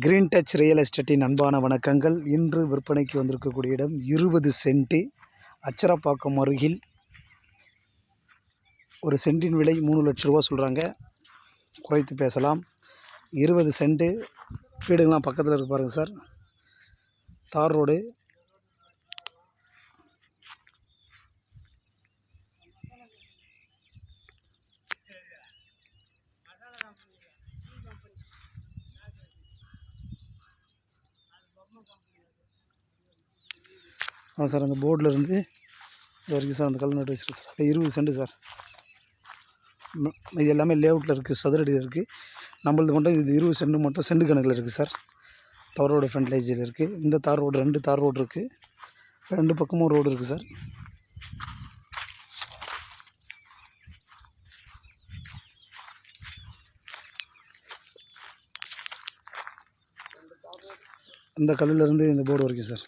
Green touch real எஸ்டேட்டின் அன்பான வணக்கங்கள். இன்று விற்பனைக்கு வந்திருக்கக்கூடிய இடம் இருபது சென்ட்டு அச்சரப்பாக்கம் அருகில் ஒரு சென்ட்டின் விலை மூணு லட்ச ரூபா சொல்கிறாங்க குறைத்து பேசலாம். இருபது சென்ட்டு வீடுங்களாம் பக்கத்தில் இருக்கு பாருங்கள் சார். தார் ரோடு. ஆ சார் அந்த போர்டிலேருந்து இது வரைக்கும் சார் அந்த கல் நட்டு வச்சுருக்கேன் சார். அப்படியே இருபது சென்ட் சார். இது எல்லாமே லேஅவுட்டில் இருக்குது சதுரடியில் இருக்குது நம்மளது மட்டும் இது இருபது சென்ட் மட்டும் சென்ட் கணக்கில் இருக்குது சார். தார் ரோடு ஃப்ரண்ட்லேஜில் இருக்குது இந்த தார் ரோடு ரெண்டு தார் ரோடு இருக்குது ரெண்டு பக்கமும் ரோடு இருக்குது சார். இந்த கல்லுலேருந்து இந்த போர்டு வரைக்கும் சார்.